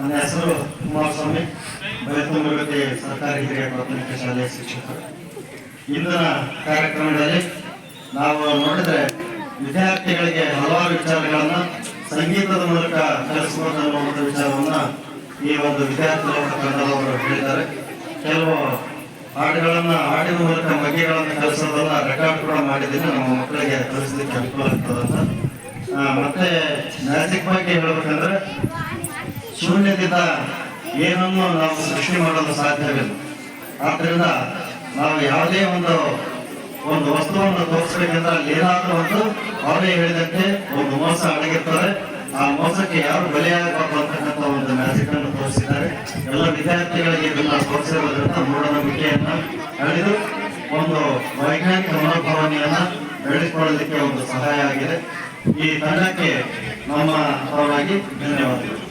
ನನ್ನ ಹೆಸರು ಕುಮಾರಸ್ವಾಮಿ. ಬೈತುಂಬಗತಿ ಸರ್ಕಾರಿ ಹಿರಿಯ ಪ್ರಾಥಮಿಕ ಶಾಲೆಯ ಶಿಕ್ಷಕರು. ಇಂದಿನ ಕಾರ್ಯಕ್ರಮದಲ್ಲಿ ನಾವು ನೋಡಿದರೆ ವಿದ್ಯಾರ್ಥಿಗಳಿಗೆ ಹಲವಾರು ವಿಚಾರಗಳನ್ನು ಸಂಗೀತದ ಮೂಲಕ ಕಲಿಸಬಹುದು ಅನ್ನೋ ಒಂದು ವಿಚಾರವನ್ನ ಈ ಒಂದು ವಿದ್ಯಾರ್ಥಿ ಕಂಡವರು ಹೇಳಿದ್ದಾರೆ. ಕೆಲವು ಹಾಡುಗಳನ್ನು, ಹಾಡಿನ ಮೂಲಕ ಬಗೆಗಳನ್ನ ಕಲಿಸೋದನ್ನ ರೆಕಾರ್ಡ್ ಕೂಡ ಮಾಡಿದ್ದೀನಿ. ನಮ್ಮ ಮಕ್ಕಳಿಗೆ ಕಲಿಸಲಿಕ್ಕೆ ಅನುಕೂಲ ಆಗ್ತದಂತ. ಮತ್ತೆ ಮ್ಯಾಜಿಕ್ ಬಗ್ಗೆ ಹೇಳ್ಬೇಕಂದ್ರೆ ಶೂನ್ಯದಿಂದ ಏನನ್ನು ನಾವು ಸೃಷ್ಟಿ ಮಾಡಲು ಸಾಧ್ಯವಿಲ್ಲ. ಆದ್ದರಿಂದ ನಾವು ಯಾವುದೇ ಒಂದು ಒಂದು ವಸ್ತುವನ್ನು ತೋರಿಸ್ಬೇಕಂದ್ರೆ ಅಲ್ಲಿ ಏನಾದರೂ ಒಂದು, ಅವರೇ ಹೇಳಿದಂತೆ ಒಂದು ಮೋಸ ಅಡಗಿರ್ತಾರೆ. ಆ ಮೋಸಕ್ಕೆ ಯಾರು ಬಲಿಯಾಗಬಾರ್ದು ಅಂತಕ್ಕಂಥ ಒಂದು ಮ್ಯಾಜಿಕ್ ಅನ್ನು ತೋರಿಸಿದ್ದಾರೆ. ಎಲ್ಲ ವಿದ್ಯಾರ್ಥಿಗಳಿಗೆ ಇದನ್ನ ತೋರಿಸಿರೋದ್ರಿಂದ ಮೂಢನಂಬಿಕೆಯನ್ನು ಅಳಿದು ಒಂದು ವೈಜ್ಞಾನಿಕ ಮನೋಭಾವನೆಯನ್ನ ಬೆಳೆಸಿಕೊಳ್ಳಲಿಕ್ಕೆ ಒಂದು ಸಹಾಯ ಆಗಿದೆ. ಈ ತಂಡಕ್ಕೆ ನಮ್ಮ ಪರವಾಗಿ ಧನ್ಯವಾದಗಳು.